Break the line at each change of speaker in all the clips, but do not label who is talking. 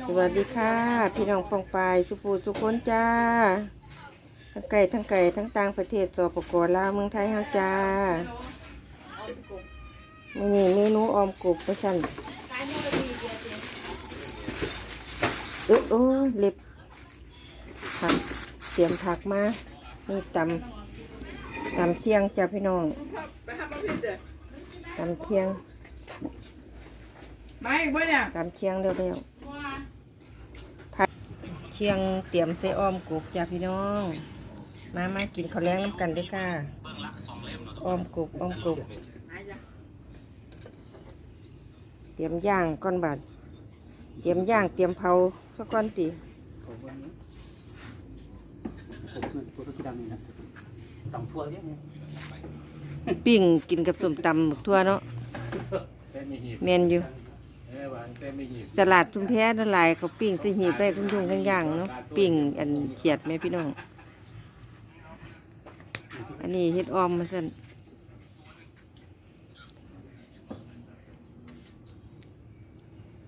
สวัสดีค่ะ พี่น้องปองปายสุภูสุคนจ้า ทั้งไก่ทั้งไก่ทั้งต่างประเทศสปปลาวเมืองไทยเฮาจ้ามื่อนี้เมนูออมกบประชันเอ้ยโอ้ยเล็บผักเตรียมผักมานี่ตำตำเคียงจ้าพี่น้องตำเคียง
ไม่เพื่อนเนี่ย
ตำเคียงเร็วๆผัด เคียงเตรียมใส่อ้อมกบจ้าพี่น้อง มามากินข้าวแรงน้ำกันเด้วยค่ะอ้อมกบอ้อมกบเตรียมย่างก้อนบาดเตรียมย่างเตรียมเผาสักก้อนตี
ผมว่านี้ผมเนี่ยตัวที่ดำนี่นะต้องทั่วเยอะเนี่ย
ปิ้งกินกับส้มตำหมึกทั่วเนาะ
แต่ไม่หีบ
แมนอยู่
เออหวานแต่ไม่หีบ
ตลาดชุมแพนั่นหลายเขาปิ้งตัวหีบได้ทั้งยุ่งทั้งย่างเนาะปิ้งอันเขียดไหมพี่น้อง อันนี้เฮ็ดออมมาสั่น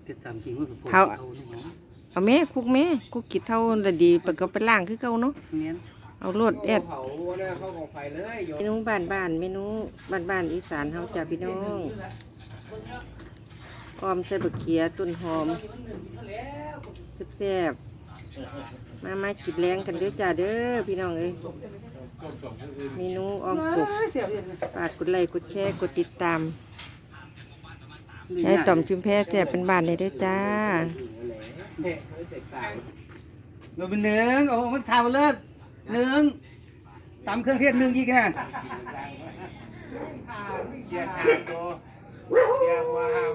ติดตามจริงว่าผมเนี่ยเนาะ
เอาแม่คุกแม่คุกกิดเท่าละดีไปก็ไปล่างคือเก่าเนาะ
เนี้ย
เอารดแอด
เผาเนี่ยเข้ากองไฟเลยโย
เมนูบ้านบ้านๆเมนูบ้านบ้านๆอีสานเฮาจ้าพี่น้อง ออมใส่บักเขียต้นหอมแซ่บๆมามากินแรงกันเด้อจ้าเด้อพี่น้องเอ้ยเมนูออมกบ
เสียบเลยนะ
ฝากกดไลค์กดแชร์กดติดตามให้ต่อมชุมแพแซ่บเป็นบ้านเลยเด้อจ้า
เราเป็นหนึ่งโอ้มันทำเลิศหนึ่งตำเครื่องเทศหนึ่งยี่กัน
เกียร์หาโตเกียร์หัวหาหัวน้องกินกาโต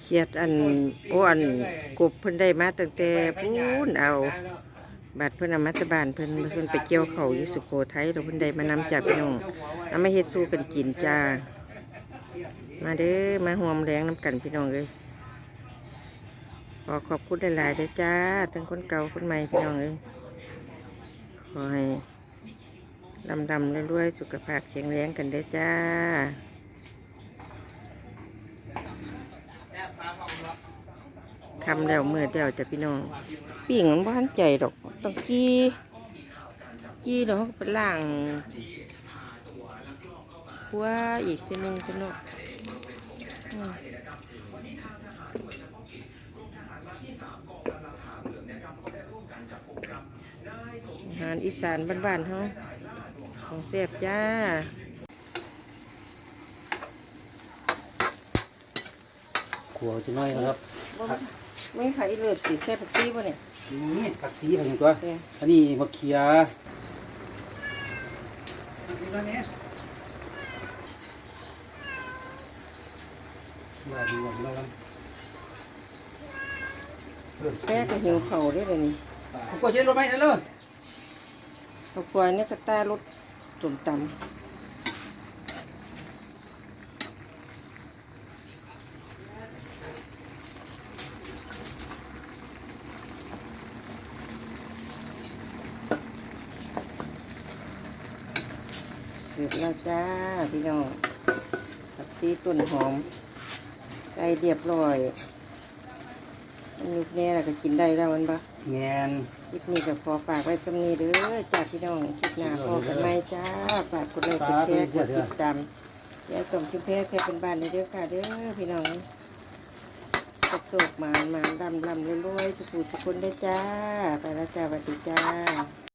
เขียดอันโอ้อันกบเพิ่นได้มาตั้งแต่พูนเอาบัดเพิ่นอามาแตบานเพิ่อนเพิ่อนไปเกี่ยวเขายู่สุโขทัยแล้วเพิ่อนได้มานำจากพี่น้องเอามาเฮ็ดสู้กันกินจ้า มาเด้อมาห่วมแรงน้ำกันพี่น้องเลยขอขอบคุณหลายๆเด้อจ้าทั้งคนเก่าคนใหม่พี่น้องเลยขอให้ ลำดำๆรวยๆ สุขภาพแข็งแรงกันเด้จ้าคำแล้วเมื่อเดียวจะพี่น้องปิ่งบ้านใจดอกต้องกี้กี้แล้วเขาก็ไปล่างหัวอีกทีนึงจะเนาะอืมอาหารอีสานบ้านๆเขา ของเสียบจ้า
ขัวจะน้อยนะครับ
ไม่ขายเลือดติดแค่ผักซีป่ะเนี่ย
นี่ผักชีอะไรตัว
เนี่ย
อันนี้มะเขือว่าดีกว่าเรา
แป้ก็หิวเข่าได้เลยนี่
ผมก็เย็นรถไหมนั่นเลย
ข้าวกล้วยเนี่ยก็ตารส ตุ่มตำเสร็จแล้วจ้า พี่น้องผักซีต้นหอมใส่เรียบร้อยอันนี้แน่แล้วก็กินได้แล้วมันปะ
แงน
คลิปนี้ก็ขอฝากไว้จำนี้เด้อจ้าพี่น้องคลิปหน้าพอกันไหมจ้าฝากกดไลค์กดแชร์กดติดตามยายต้มชิ้นแพ้แค่เป็นบ้านเลยเด้อค่ะเด้อพี่น้องกระโศกมานมานดำดำรวยๆสุขุสุขุนได้จ้า ไปแล้วจ้าสวัสดีจ้า